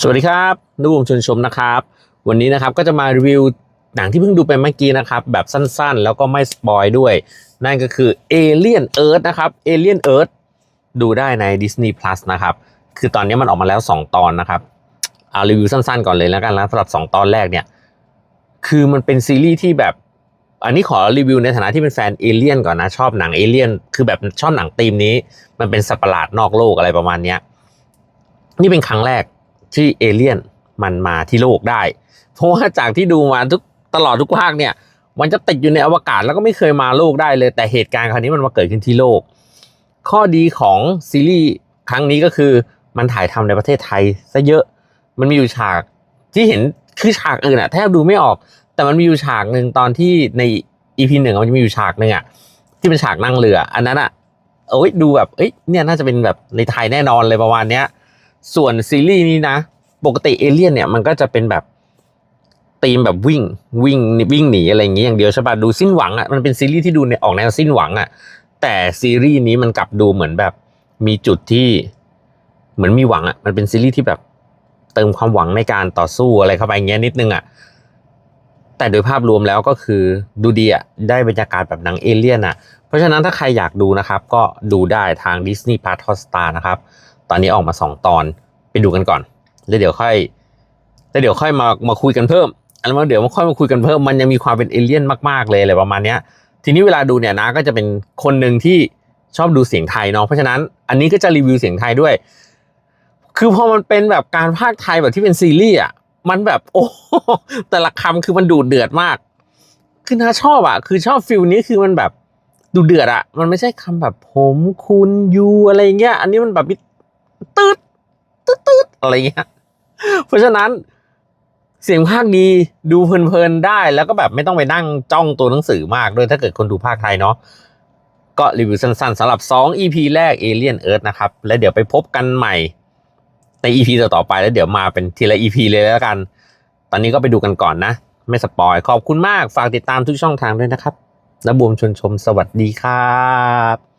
สวัสดีครับนุวงชวนชมนะครับ วันนี้นะครับก็จะมารีวิวหนังที่เพิ่งดูไปเมื่อกี้นะครับ แบบสั้นๆ แล้วก็ไม่สปอยด้วย นั่นก็คือ Alien Earth นะครับ Alien Earth ดูได้ใน Disney Plus นะครับ คือตอนนี้มันออกมาแล้ว 2 ตอนนะครับ เอารีวิวสั้นๆ ก่อนเลยแล้วกันนะสำหรับ 2 ตอนแรกเนี่ย คือมันเป็นซีรีส์ที่แบบ อันนี้ขอรีวิวในฐานะที่เป็นแฟนเอเลี่ยนก่อนนะ ชอบหนังเอเลี่ยนคือแบบชอบหนังธีมนี้ มันเป็นสัตว์ประหลาดนอกโลกอะไรประมาณเนี้ยนี่เป็นครั้งแรก ที่เอเลี่ยนมันมาที่โลกได้ เพราะว่าจากที่ดูมาทุกตลอดทุกภาคเนี่ย มันจะติดอยู่ในอวกาศแล้วก็ไม่เคยมาโลกได้เลย แต่เหตุการณ์ครั้งนี้มันมาเกิดขึ้นที่โลก ข้อดีของซีรีส์ครั้งนี้ก็คือมันถ่ายทำในประเทศไทยซะเยอะ มันมีอยู่ฉากที่เห็นคือฉากอื่นอะแทบดูไม่ออก แต่มันมีอยู่ฉากหนึ่งตอนที่ในอีพีหนึ่งมันจะมีอยู่ฉากหนึ่งอะที่เป็นฉากนั่งเรือ อันนั้นอะเอ้ยดูแบบเอ้ยเนี่ยน่าจะเป็นแบบในไทยแน่นอนเลยประมาณเนี้ย ส่วนซีรีส์นี้นะ ปกติเอเลี่ยนเนี่ยมันก็จะเป็นแบบธีมแบบวิ่งวิ่งวิ่งหนีอะไรอย่างเงี้ยอย่างเดียวใช่ปะดูสิ้นหวังอะมันเป็นซีรีส์ที่ดูในออกแนวสิ้นหวังอะแต่ซีรีส์นี้มันกลับดูเหมือนแบบมีจุดที่เหมือนมีหวังอะมันเป็นซีรีส์ที่แบบเติมความหวังในการต่อสู้อะไรเข้าไปเงี้ยนิดนึงอะแต่โดยภาพรวมแล้วก็คือดูดีอะได้บรรยากาศแบบหนังเอเลี่ยนอะเพราะฉะนั้นถ้าใครอยากดูนะครับ ก็ดูได้ทาง Disney Plus Hotstar นะครับ ตอนนี้ออกมาสองตอนไปดูกันก่อนแล้วเดี๋ยวค่อยแล้วเดี๋ยวค่อยมามาคุยกันเพิ่ม อันนั้นเดี๋ยวมาค่อยมาคุยกันเพิ่มมันยังมีความเป็นเอเลี่ยนมากๆเลยอะไรประมาณเนี้ย ทีนี้เวลาดูเนี่ยนะก็จะเป็นคนหนึ่งที่ชอบดูเสียงไทยเนาะเพราะฉะนั้นอันนี้ก็จะรีวิวเสียงไทยด้วย คือพอมันเป็นแบบการพากย์ไทยแบบที่เป็นซีรีส์อะมันแบบโอ้แต่ละคำคือมันดูดเดือดมาก คือน้าชอบอะ คือชอบฟิลนี้คือมันแบบดูเดือดอะ มันไม่ใช่คำแบบผมคุณยูอะไรเงี้ย อันนี้มันแบบตืดตืดตืด อะไรเงี้ย เพราะฉะนั้นเสียงภาคดีดูเพลินๆได้แล้วก็แบบไม่ต้องไปนั่งจ้องตัวหนังสือมากด้วยถ้าเกิดคนดูภาคไทยเนาะก็รีวิวสั้นๆสำหรับ 2 EP แรก Alien Earth นะครับ แล้วเดี๋ยวไปพบกันใหม่ใน EP ต่อๆไปแล้วเดี๋ยวมาเป็นทีละ EP เลยแล้วกัน ตอนนี้ก็ไปดูกันก่อนนะ ไม่สปอยขอบคุณมากฝากติดตามทุกช่องทางด้วยนะครับนบวมชวนชมสวัสดีครับ